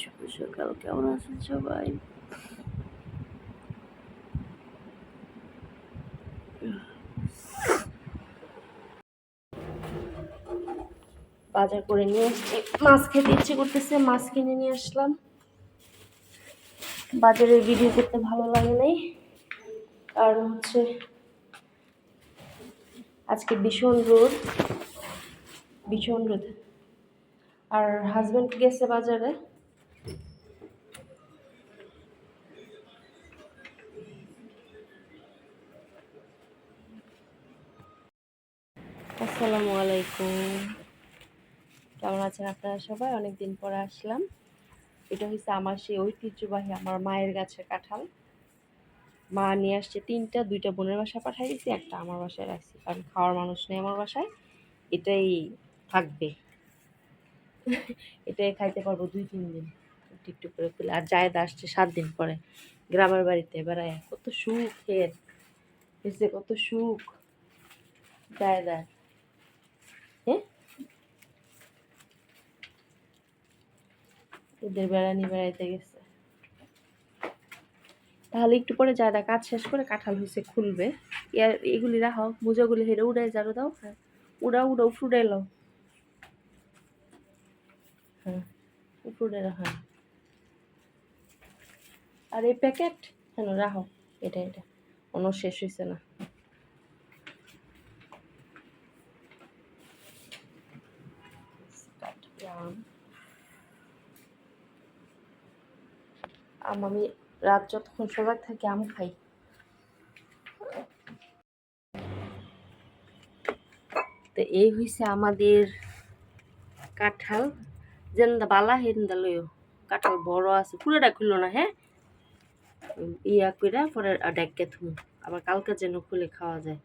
শুভ সকাল কেমন আছেন সবাই? বাজার করে নিয়ে এসছি। মাছ খেতে ইচ্ছে করতেছে, মাছ কিনে নিয়ে আসলাম। বাজারের ভিডিও করতে ভালো লাগে নাই। কারণ হচ্ছে আজকে ভীষণ রোদ। ভীষণ রোদ। আর হাজব্যান্ড গেছে বাজারে। আসসালামু আলাইকুম। কেমন আছেন আপনারা সবাই? অনেক দিন পরে আসলাম। এটা হচ্ছে আমার সেই ঐতিহ্যবাহী আমার মায়ের গাছের কাঁঠাল। মা নিয়ে আসছে তিনটা, দুইটা বোনের বাসায় পাঠাই দিয়েছি একটা আমার বাসায় রাখছি। কারণ খাওয়ার মানুষ নেই আমার বাসায়। এটাই থাকবে। এটাই খাইতে পারব দুই, তিন দিন। একটু করে খুলে আর জায়দ আসছে সাত দিন পরে। গ্রামের বাড়িতে বেড়ায় কত সুখ এর। এসে কত সুখ। জায়দার হ্যাঁ ওদের বেড়ানি বেড়াইতে গেছে। তাহলে একটু পরে জায়দা কাজ শেষ করে কাঁঠাল হয়েছে খুলবে। এগুলি রাখো। মোজাগুলি হেরে উড়াই জারো দাও। হ্যাঁ উড়াও ফুটাই লাও হ্যাঁ উপরে হ্যাঁ। আর এই প্যাকেট হ্যাঁ রাখো। এটা এটা। অন্য শেষ হয়েছে না। আম আম রাত যতক্ষণ সজাগ থাকি, আম খাই। তো এই হয়েছে আমাদের কাঁঠাল। জেন্দা বালা হেন্দা লইও। কাঁঠাল বড় আছে, পুরোটা খুললো না হ্যাঁ? ইয়া কইরা পরে ডাক্কে থুম, আবার কালকে যেন খুলে খাওয়া যায়।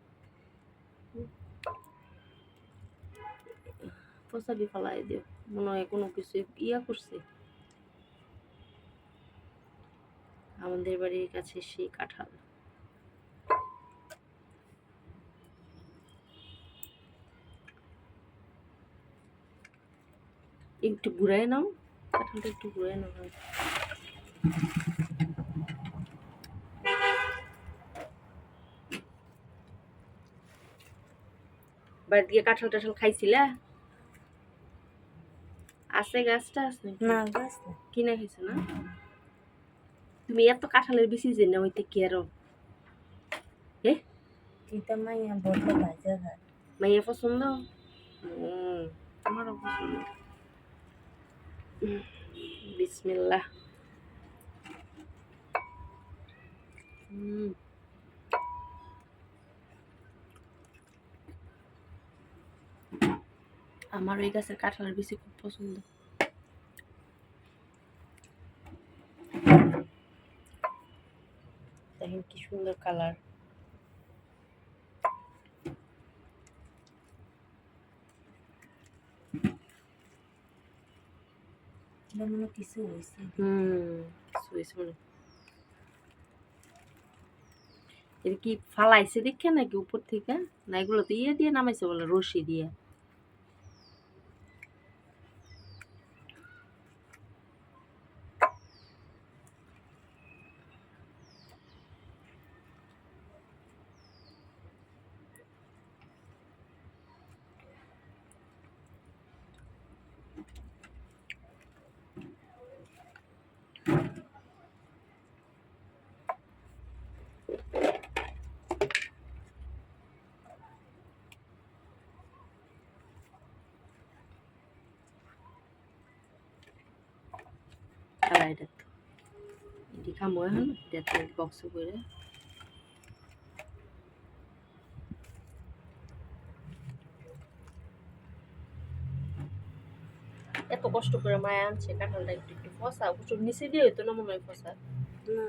পচালি ফেলাই দিও, মনে হয় কোনো কিছু ইয়া করছে। আমাদের বাড়ির কাছে সেই কাঁঠাল। একটু ঘুরাই নাও কাঁঠালটা একটু ঘুরাই নাও। বাড়ি দিয়ে কাঁঠাল টাঠাল খাইছিলা? আছে গাছটা আছে না গাছ না কিনে খাইছো না? তুমি এত কাঁঠালের বেশি জেনে হইতে কি আরও? এ তিতা মাইয়া বড় ভাজা মাইয়া পছন্দ? আমারও পছন্দ। বিসমিল্লাহ হুম আমার ওই গাছের কাঁঠালের বেশি খুব পছন্দ। দেখেন কি সুন্দর কালার। মনে কিছু হয়েছে হুম এর মনে। এটা কি ফালাইছে দেখে নাকি উপর থেকে? না এগুলো তো ইয়ে দিয়ে নামাইছে বলে, রশি দিয়ে? এটা এটি খামো এখন এটা বক্স করে এত কষ্ট করে মায়া আনছে কাঁঠালটা একটু একটু ফসা প্রচুর নিচে দিয়ে হইতো না মনে হয় ফসা না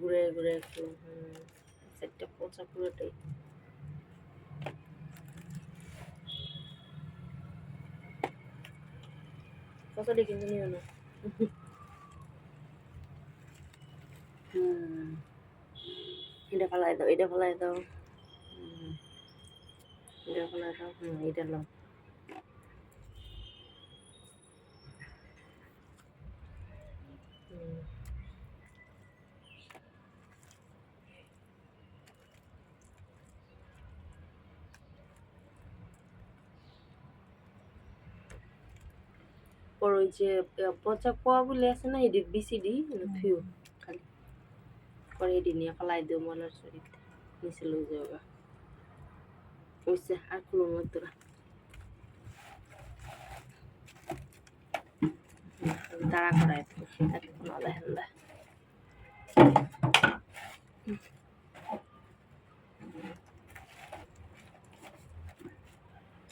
ঘুরে ঘুরে একটু হুম একটা পচা পুরোটাই কচুরি কিন্তু নিও না। এটা ফেলাই দাও, এটা ফেলাই দাও। এটা ফেলাই দাও এটা লো ওই যে আহ, পচা পোয়া বলে আছে না এটি বিসিডি ফিউ খালি। পরে এটি নিয়ে ফেলাই দেবো মনের শরীর নিচে লই যাবে ওইসে আর কোনো মতো না। তাড়া করায় তাকে কোনো দেখেন না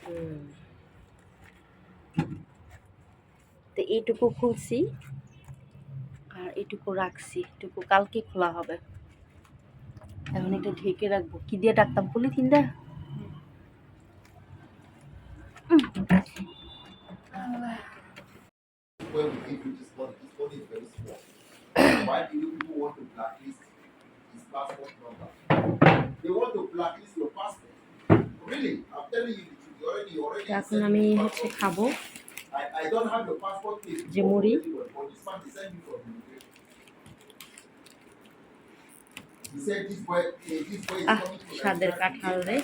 হুম তো এইটুকু খুলছি। আর এটুকু রাখছি এটুকু কালকে খোলা হবে। এখন একটু ঢেকে রাখব। কি দিয়ে ডাকতাম পলিথিন দা? এখন আমি হচ্ছে খাব। I, I don't have your passport page. যে মুড়ি। Eh, আহ coming to স্বাদের কাঁঠাল রে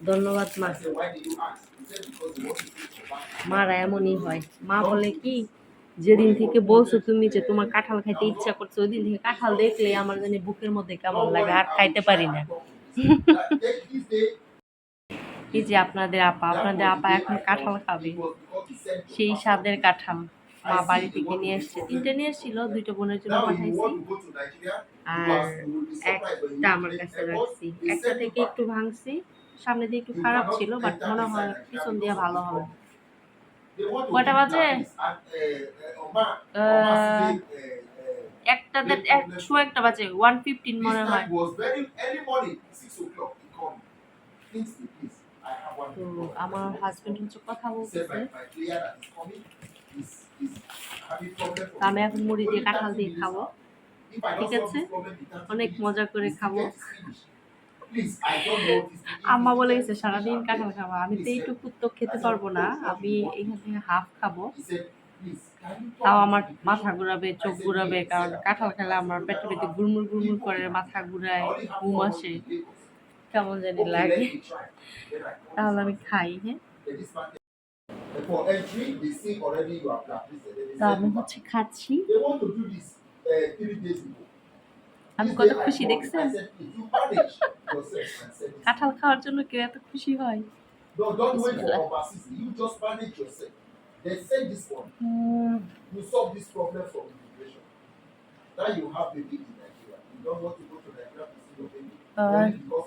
ধন্যবাদ মা. মারা এমনই হয় মা বলে কি যেদিন থেকে বলছো তুমি যে তোমার কাঁঠাল খাইতে ইচ্ছা করছ ওই দিন থেকে কাঁঠাল দেখলে আমার জানি বুকের মধ্যে কেমন লাগে আর খাইতে পারি না এই যে আপনাদের আপা আপনাদের আপা এখন কাঁঠাল খাবে। সেই স্বাদের কাঁঠাল মা বাড়ি থেকে নিয়ে এসছে। তিনটে নিয়ে এসেছিল, দুইটা বোনের জন্য পাঠাইছি। আর একটা আমার কাছে রাখছি। একটা থেকে একটু ভাঙছি, সামনে দিয়ে একটু খারাপ ছিল বাট মনে হয় পিছন দিয়ে ভালো হবে। কয়টা বাজে? একটা একশো একটা বাজে ওয়ান ফিফটিন মনে হয়। তো আমার হাজবেন্ড হচ্ছে কথা বলতেছে। আমি এখন মুড়ি দিয়ে কাঁঠাল দিয়ে খাব। ঠিক আছে? অনেক মজা করে খাব। আম্মা বলে গেছে, সারাদিন কাঁঠাল খাব। আমি তো এইটুকু তো খেতে পারব না। আমি এখান থেকে হাফ খাব। তাও আমার মাথা ঘুরাবে, চোখ ঘুরাবে, কারণ কাঁঠাল খেলে আমার পেটের পেটে গুড়মুড় গুড়মুড় করে, মাথা ঘুরায়, ঘুম আসে। কেমন জানি লাগে তাহলে আমি খাই হ্যাঁ তো আমি হচ্ছে খাচ্ছি uh. আমি কত খুশি দেখছেন I said, "Please, you manage yourself and send this কাঁঠাল খাওয়ার জন্য কেউ এত খুশি হয় No, don't wait for Bismillah. overseas. You just manage yourself. They send this one. Um, You solve this problem from immigration. Now you have baby in Nigeria. You don't want to go to Nigeria to see your baby Uh. only because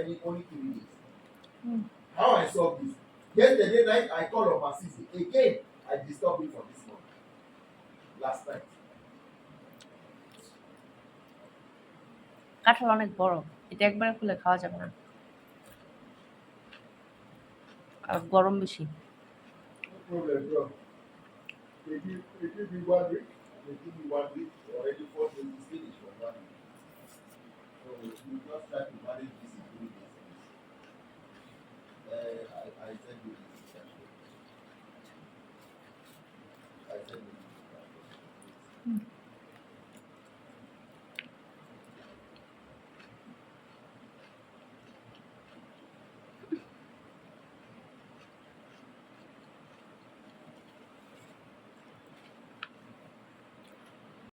finished. Remaining only three days. Hmm. How I solve this? Yesterday night I called on my sister again. I disturbed him for this morning. Last night. কাঁঠাল অনেক বড় এটা একবারে খুলে খাওয়া যাবে না আর গরম বেশি No problem, bro. They give, they give me one week. They give me one week. Already four days is finished for one week. So you just try to manage this in three days. I, I, you I said you